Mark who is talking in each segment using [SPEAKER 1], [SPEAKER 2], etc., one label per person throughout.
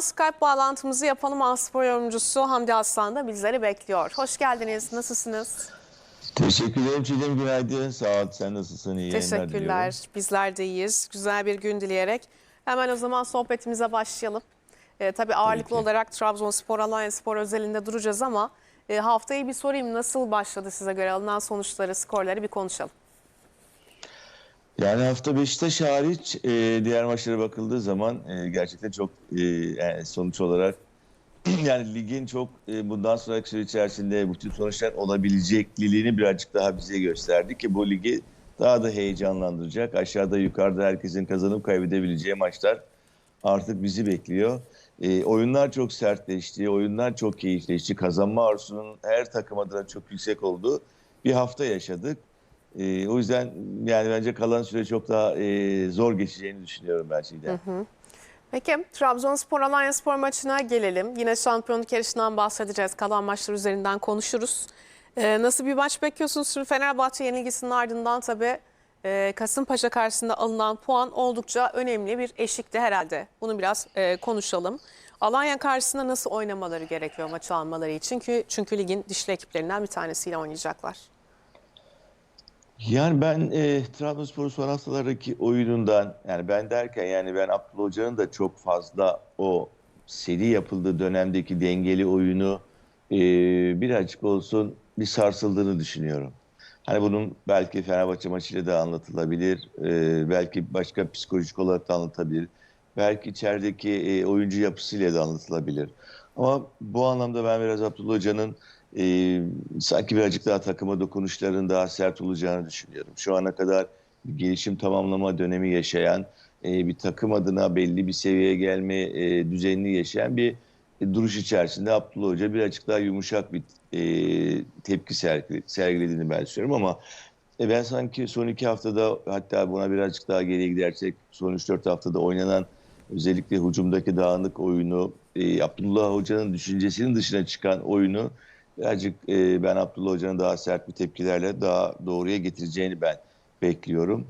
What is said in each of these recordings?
[SPEAKER 1] Skype bağlantımızı yapalım. Aspor yorumcusu Hamdi Aslan da bizleri bekliyor. Hoş geldiniz. Nasılsınız?
[SPEAKER 2] Teşekkür ederim Çiğdem günaydın. Sağ ol. Sen nasılsın? İyi
[SPEAKER 1] Teşekkürler. Bizler de iyiyiz. Güzel bir gün dileyerek hemen o zaman sohbetimize başlayalım. Ee, tabii ağırlıklı
[SPEAKER 2] Peki.
[SPEAKER 1] olarak Trabzonspor, Alanyaspor özelinde duracağız ama e, haftayı bir sorayım. Nasıl başladı size göre alınan sonuçları, skorları bir konuşalım.
[SPEAKER 2] Yani hafta Beşiktaş hariç e, diğer maçlara bakıldığı zaman e, gerçekten çok e, yani sonuç olarak yani ligin çok e, bundan sonraki süre içerisinde bu tür sonuçlar olabilecekliliğini birazcık daha bize gösterdi ki bu ligi daha da heyecanlandıracak. Aşağıda yukarıda herkesin kazanıp kaybedebileceği maçlar artık bizi bekliyor. E, oyunlar çok sertleşti, oyunlar çok keyifleşti. Kazanma arzusunun her takım adına çok yüksek olduğu bir hafta yaşadık. E, o yüzden yani bence kalan süre çok daha e, zor geçeceğini düşünüyorum ben Çiğdem.
[SPEAKER 1] Peki Trabzonspor, Alanyaspor maçına gelelim. Yine şampiyonluk yarışından bahsedeceğiz. Kalan maçlar üzerinden konuşuruz. Ee, nasıl bir maç bekliyorsunuz? Şimdi Fenerbahçe yenilgisinin ardından tabii e, Kasımpaşa karşısında alınan puan oldukça önemli bir eşikti herhalde. Bunu biraz e, konuşalım. Alanya karşısında nasıl oynamaları gerekiyor maçı almaları için? Çünkü, çünkü ligin dişli ekiplerinden bir tanesiyle oynayacaklar.
[SPEAKER 2] Yani ben e, Trabzonspor'un son haftalardaki oyunundan yani ben derken yani ben Abdullah Hoca'nın da çok fazla o seri yapıldığı dönemdeki dengeli oyunu e, birazcık olsun bir sarsıldığını düşünüyorum. Hani bunun belki Fenerbahçe maçıyla da anlatılabilir. e, belki başka psikolojik olarak da anlatabilir. Belki içerideki e, oyuncu yapısıyla da anlatılabilir. Ama bu anlamda ben biraz Abdullah Hoca'nın e, sanki birazcık daha takıma dokunuşların daha sert olacağını düşünüyorum. Şu ana kadar gelişim tamamlama dönemi yaşayan, e, bir takım adına belli bir seviyeye gelme e, düzenini yaşayan bir e, duruş içerisinde Abdullah Hoca birazcık daha yumuşak bir e, tepki sergi- sergilediğini ben düşünüyorum ama e, ben sanki son iki haftada hatta buna birazcık daha geriye gidersek son 3-4 haftada oynanan özellikle hücumdaki dağınık oyunu, e, Abdullah Hoca'nın düşüncesinin dışına çıkan oyunu birazcık e, ben Abdullah Hoca'nın daha sert bir tepkilerle daha doğruya getireceğini ben bekliyorum.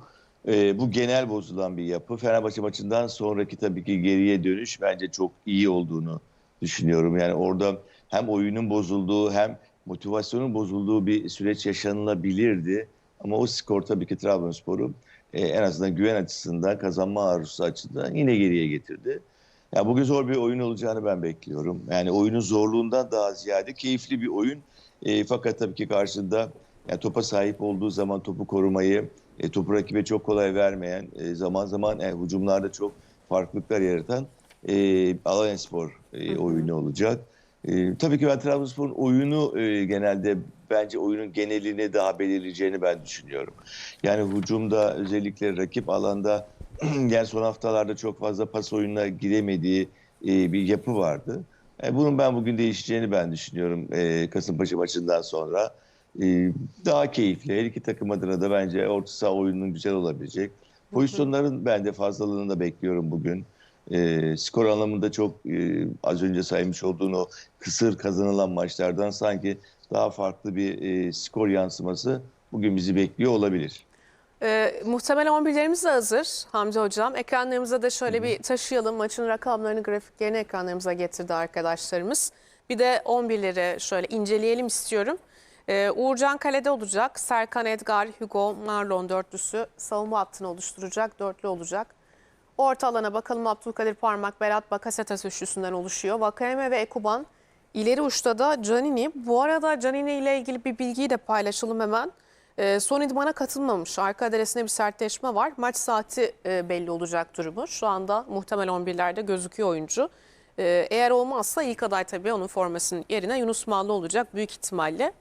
[SPEAKER 2] E, bu genel bozulan bir yapı. Fenerbahçe maçından sonraki tabii ki geriye dönüş bence çok iyi olduğunu düşünüyorum. Yani orada hem oyunun bozulduğu hem motivasyonun bozulduğu bir süreç yaşanılabilirdi. Ama o skor tabii ki Trabzonspor'u e, en azından güven açısından, kazanma arzusu açısından yine geriye getirdi. Ya bugün zor bir oyun olacağını ben bekliyorum. Yani oyunun zorluğundan daha ziyade keyifli bir oyun. E, fakat tabii ki karşında yani topa sahip olduğu zaman topu korumayı, e, topu rakibe çok kolay vermeyen, e, zaman zaman e, hücumlarda çok farklılıklar yaratan e, Alanyaspor e, oyunu olacak. E, tabii ki ben Trabzonspor'un oyunu e, genelde bence oyunun genelini daha belirleyeceğini ben düşünüyorum. Yani hücumda özellikle rakip alanda yani son haftalarda çok fazla pas oyununa giremediği e, bir yapı vardı. E, bunun ben bugün değişeceğini ben düşünüyorum e, Kasımpaşa maçından sonra. E, daha keyifli. Her iki takım adına da bence orta saha oyununun güzel olabilecek. Pozisyonların ben de fazlalığını da bekliyorum bugün. E, skor anlamında çok e, az önce saymış olduğun o kısır kazanılan maçlardan sanki daha farklı bir e, skor yansıması bugün bizi bekliyor olabilir.
[SPEAKER 1] Ee, muhtemelen 11'lerimiz de hazır Hamdi Hocam. Ekranlarımıza da şöyle bir taşıyalım. Maçın rakamlarını, grafiklerini ekranlarımıza getirdi arkadaşlarımız. Bir de 11'leri şöyle inceleyelim istiyorum. Ee, Uğurcan kalede olacak. Serkan Edgar, Hugo, Marlon dörtlüsü savunma hattını oluşturacak. Dörtlü olacak. Orta alana bakalım Abdülkadir Parmak, Berat Bakasetas üçlüsünden oluşuyor. Vakayeme ve Ekuban. İleri uçta da Canini. Bu arada Canini ile ilgili bir bilgiyi de paylaşalım hemen. Ee, son idmana katılmamış. Arka adresinde bir sertleşme var. Maç saati e, belli olacak durumu. Şu anda muhtemel 11'lerde gözüküyor oyuncu. Ee, eğer olmazsa ilk aday tabii onun formasının yerine Yunus Mallı olacak büyük ihtimalle.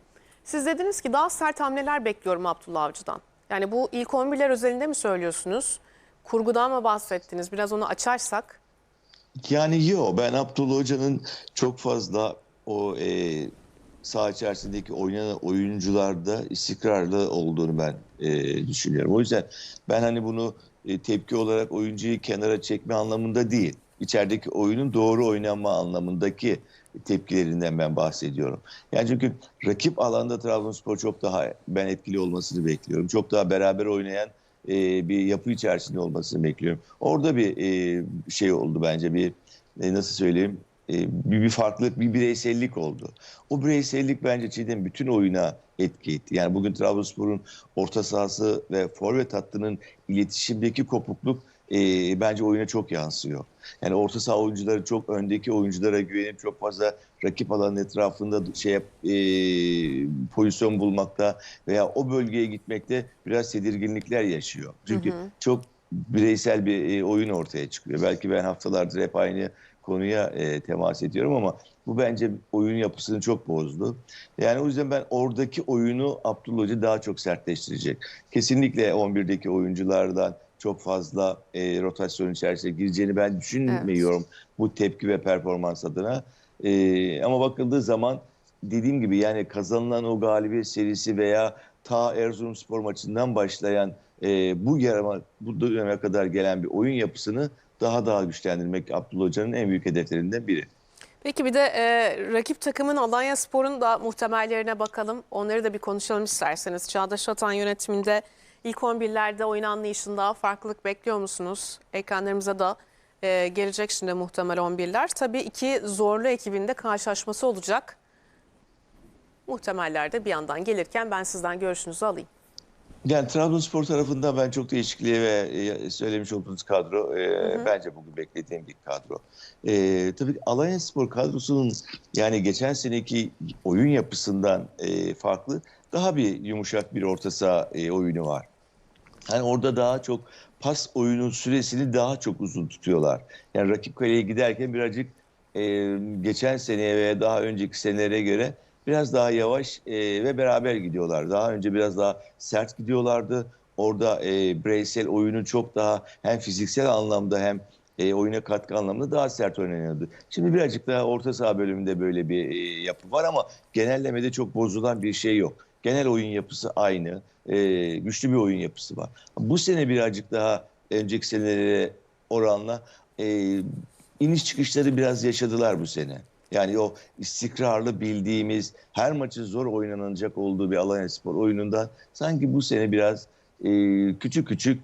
[SPEAKER 1] Siz dediniz ki daha sert hamleler bekliyorum Abdullah Avcı'dan. Yani bu ilk 11'ler özelinde mi söylüyorsunuz? Kurgudan mı bahsettiniz? Biraz onu açarsak.
[SPEAKER 2] Yani yok ben Abdullah Hoca'nın çok fazla o e, saha içerisindeki oynayan oyuncularda istikrarlı olduğunu ben e, düşünüyorum. O yüzden ben hani bunu e, tepki olarak oyuncuyu kenara çekme anlamında değil. İçerideki oyunun doğru oynanma anlamındaki tepkilerinden ben bahsediyorum. Yani çünkü rakip alanda Trabzonspor çok daha ben etkili olmasını bekliyorum. Çok daha beraber oynayan e, bir yapı içerisinde olmasını bekliyorum. Orada bir e, şey oldu bence bir e, nasıl söyleyeyim bir, bir farklılık, bir bireysellik oldu. O bireysellik bence Çiğdem bütün oyuna etki etti. Yani bugün Trabzonspor'un orta sahası ve forvet hattının iletişimdeki kopukluk e, bence oyuna çok yansıyor. Yani orta saha oyuncuları çok öndeki oyunculara güvenip çok fazla rakip alanın etrafında şey e, pozisyon bulmakta veya o bölgeye gitmekte biraz tedirginlikler yaşıyor. Çünkü çok bireysel bir e, oyun ortaya çıkıyor. Belki ben haftalardır hep aynı konuya e, temas ediyorum ama bu bence oyun yapısını çok bozdu. Yani o yüzden ben oradaki oyunu Abdullah Hoca daha çok sertleştirecek. Kesinlikle 11'deki oyunculardan çok fazla e, rotasyon içerisine gireceğini ben düşünmüyorum bu tepki ve performans adına. E, ama bakıldığı zaman dediğim gibi yani kazanılan o galibiyet serisi veya ta Erzurumspor maçından başlayan e, bu yarama bu döneme kadar gelen bir oyun yapısını daha daha güçlendirmek Abdullah Hoca'nın en büyük hedeflerinden biri.
[SPEAKER 1] Peki bir de e, rakip takımın Alanya Spor'un da muhtemellerine bakalım. Onları da bir konuşalım isterseniz. Çağdaş Atan yönetiminde ilk 11'lerde oyun anlayışında farklılık bekliyor musunuz? Ekranlarımıza da e, gelecek şimdi muhtemel 11'ler. Tabii iki zorlu ekibinde karşılaşması olacak. Muhtemellerde bir yandan gelirken ben sizden görüşünüzü alayım.
[SPEAKER 2] Yani Trabzonspor tarafında ben çok değişikliğe ve e, söylemiş olduğunuz kadro e, bence bugün beklediğim bir kadro. E, tabii Alanya Spor kadrosunun yani geçen seneki oyun yapısından e, farklı daha bir yumuşak bir orta saha e, oyunu var. Yani orada daha çok pas oyunun süresini daha çok uzun tutuyorlar. Yani rakip kaleye giderken birazcık e, geçen seneye veya daha önceki senelere göre biraz daha yavaş e, ve beraber gidiyorlar. Daha önce biraz daha sert gidiyorlardı. Orada e, bireysel oyunu çok daha hem fiziksel anlamda hem e, oyuna katkı anlamında daha sert oynanıyordu. Şimdi birazcık daha orta saha bölümünde böyle bir e, yapı var ama genellemede çok bozulan bir şey yok. Genel oyun yapısı aynı. E, güçlü bir oyun yapısı var. Bu sene birazcık daha önceki senelere oranla e, iniş çıkışları biraz yaşadılar bu sene. Yani o istikrarlı bildiğimiz her maçın zor oynanacak olduğu bir Alanya Spor oyunundan sanki bu sene biraz e, küçük küçük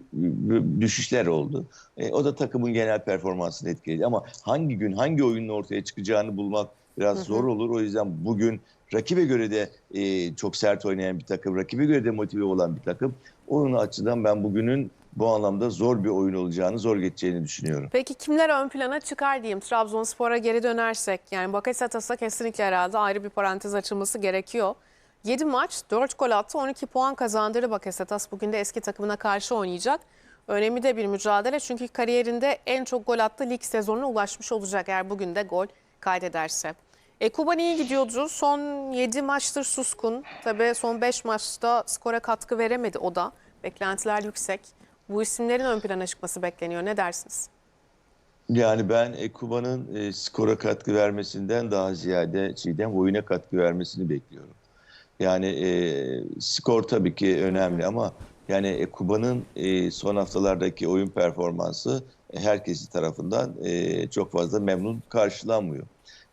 [SPEAKER 2] düşüşler oldu. E, o da takımın genel performansını etkiledi. Ama hangi gün hangi oyunun ortaya çıkacağını bulmak biraz zor olur. O yüzden bugün rakibe göre de e, çok sert oynayan bir takım, rakibe göre de motive olan bir takım. Onun açıdan ben bugünün bu anlamda zor bir oyun olacağını, zor geçeceğini düşünüyorum.
[SPEAKER 1] Peki kimler ön plana çıkar diyeyim Trabzonspor'a geri dönersek? Yani Bakasetas'a kesinlikle herhalde ayrı bir parantez açılması gerekiyor. 7 maç 4 gol attı 12 puan kazandırdı Bakasetas. Bugün de eski takımına karşı oynayacak. Önemli de bir mücadele çünkü kariyerinde en çok gol attığı lig sezonuna ulaşmış olacak eğer bugün de gol kaydederse. E, Kuban iyi gidiyordu. Son 7 maçtır suskun. Tabii son 5 maçta skora katkı veremedi o da. Beklentiler yüksek. Bu isimlerin ön plana çıkması bekleniyor. Ne dersiniz?
[SPEAKER 2] Yani ben Ekuba'nın e, skora katkı vermesinden daha ziyade Çiğdem oyuna katkı vermesini bekliyorum. Yani e, skor tabii ki önemli ama yani Ekuba'nın e, son haftalardaki oyun performansı herkesi tarafından e, çok fazla memnun karşılanmıyor.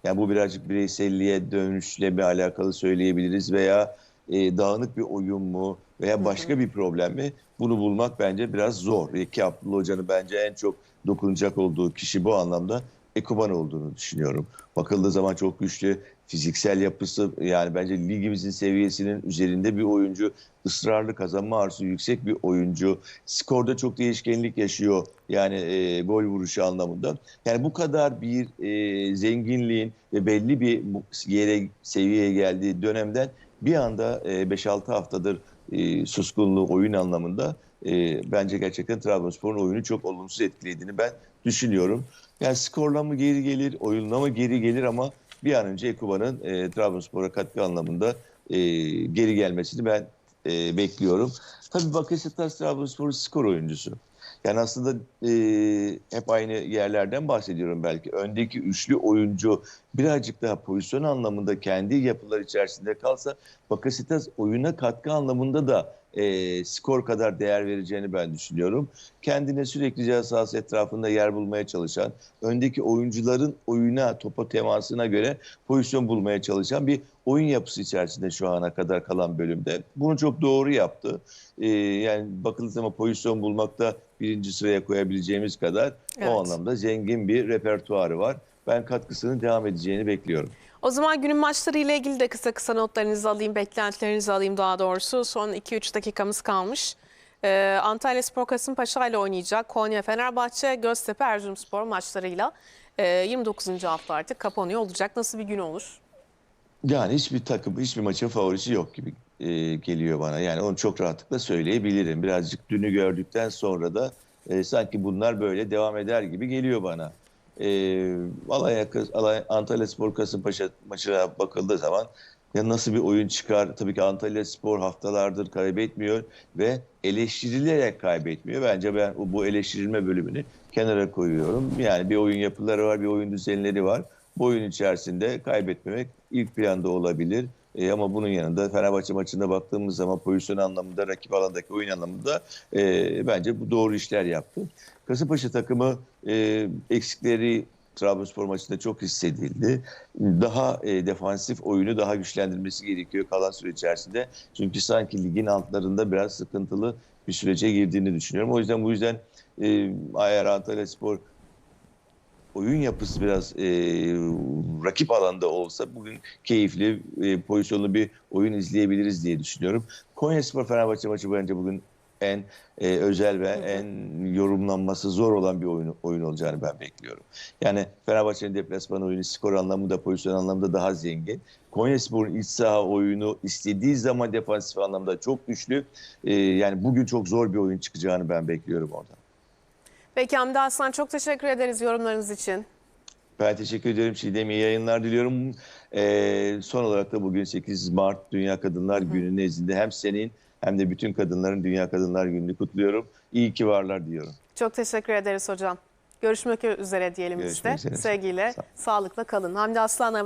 [SPEAKER 2] Yani bu birazcık bireyselliğe dönüşle bir alakalı söyleyebiliriz veya e, dağınık bir oyun mu veya başka bir problem mi? Bunu bulmak bence biraz zor. Ki Abdullah Hoca'nın bence en çok dokunacak olduğu kişi bu anlamda Ekuban olduğunu düşünüyorum. Bakıldığı zaman çok güçlü fiziksel yapısı yani bence ligimizin seviyesinin üzerinde bir oyuncu. ısrarlı kazanma arzusu yüksek bir oyuncu. Skorda çok değişkenlik yaşıyor yani e, gol vuruşu anlamında. Yani bu kadar bir e, zenginliğin ve belli bir yere seviyeye geldiği dönemden bir anda e, 5-6 haftadır e, suskunluğu oyun anlamında e, bence gerçekten Trabzonspor'un oyunu çok olumsuz etkilediğini ben düşünüyorum. Yani skorla mı geri gelir, oyunla mı geri gelir ama bir an önce Ekuba'nın e, Trabzonspor'a katkı anlamında e, geri gelmesini ben e, bekliyorum. Tabii Bakasetas Trabzonspor'un skor oyuncusu. Yani aslında e, hep aynı yerlerden bahsediyorum belki. Öndeki üçlü oyuncu birazcık daha pozisyon anlamında kendi yapılar içerisinde kalsa Bakasetas oyuna katkı anlamında da e, skor kadar değer vereceğini ben düşünüyorum. Kendine sürekli ceza sahası etrafında yer bulmaya çalışan, öndeki oyuncuların oyuna, topa temasına göre pozisyon bulmaya çalışan bir oyun yapısı içerisinde şu ana kadar kalan bölümde. Bunu çok doğru yaptı. E, yani bakıldığı zaman pozisyon bulmakta birinci sıraya koyabileceğimiz kadar
[SPEAKER 1] Evet.
[SPEAKER 2] o anlamda zengin bir repertuarı var. ben katkısının devam edeceğini bekliyorum.
[SPEAKER 1] O zaman günün maçları ile ilgili de kısa kısa notlarınızı alayım, beklentilerinizi alayım daha doğrusu. Son 2-3 dakikamız kalmış. Ee, Antalya Spor Kasımpaşa ile oynayacak. Konya Fenerbahçe, Göztepe Erzurumspor maçlarıyla e, 29. hafta artık kapanıyor olacak. Nasıl bir gün olur?
[SPEAKER 2] Yani hiçbir takım, hiçbir maçın favorisi yok gibi e, geliyor bana. Yani onu çok rahatlıkla söyleyebilirim. Birazcık dünü gördükten sonra da e, sanki bunlar böyle devam eder gibi geliyor bana. E, Alanya, Alanya, Antalya Spor Kasımpaşa maçına bakıldığı zaman ya nasıl bir oyun çıkar? Tabii ki Antalya Spor haftalardır kaybetmiyor ve eleştirilerek kaybetmiyor. Bence ben bu eleştirilme bölümünü kenara koyuyorum. Yani bir oyun yapıları var, bir oyun düzenleri var. Bu oyun içerisinde kaybetmemek ilk planda olabilir. E, ama bunun yanında Fenerbahçe maçında baktığımız zaman pozisyon anlamında, rakip alandaki oyun anlamında e, bence bu doğru işler yaptı. Kasımpaşa takımı e, eksikleri Trabzonspor maçında çok hissedildi. Daha e, defansif oyunu daha güçlendirmesi gerekiyor kalan süre içerisinde. Çünkü sanki ligin altlarında biraz sıkıntılı bir sürece girdiğini düşünüyorum. O yüzden bu yüzden e, eğer Antalya Spor oyun yapısı biraz e, rakip alanda olsa bugün keyifli, e, pozisyonlu bir oyun izleyebiliriz diye düşünüyorum. Konya Spor Fenerbahçe maçı bence bugün en e, özel ve en yorumlanması zor olan bir oyun, oyun olacağını ben bekliyorum. Yani Fenerbahçe'nin deplasman oyunu skor anlamında, pozisyon anlamında daha zengin. Konya Spor'un iç saha oyunu istediği zaman defansif anlamda çok güçlü. E, yani bugün çok zor bir oyun çıkacağını ben bekliyorum oradan.
[SPEAKER 1] Peki Hamdi Aslan çok teşekkür ederiz yorumlarınız için.
[SPEAKER 2] Ben teşekkür ediyorum Çiğdem. iyi yayınlar diliyorum. Ee, son olarak da bugün 8 Mart Dünya Kadınlar Günü nezdinde hem senin hem de bütün kadınların Dünya Kadınlar Günü'nü kutluyorum. İyi ki varlar diyorum.
[SPEAKER 1] Çok teşekkür ederiz hocam. Görüşmek üzere diyelim biz de.
[SPEAKER 2] Görüşmek üzere.
[SPEAKER 1] Sevgiyle,
[SPEAKER 2] Sağ-
[SPEAKER 1] sağlıkla kalın. Hamdi Aslan'la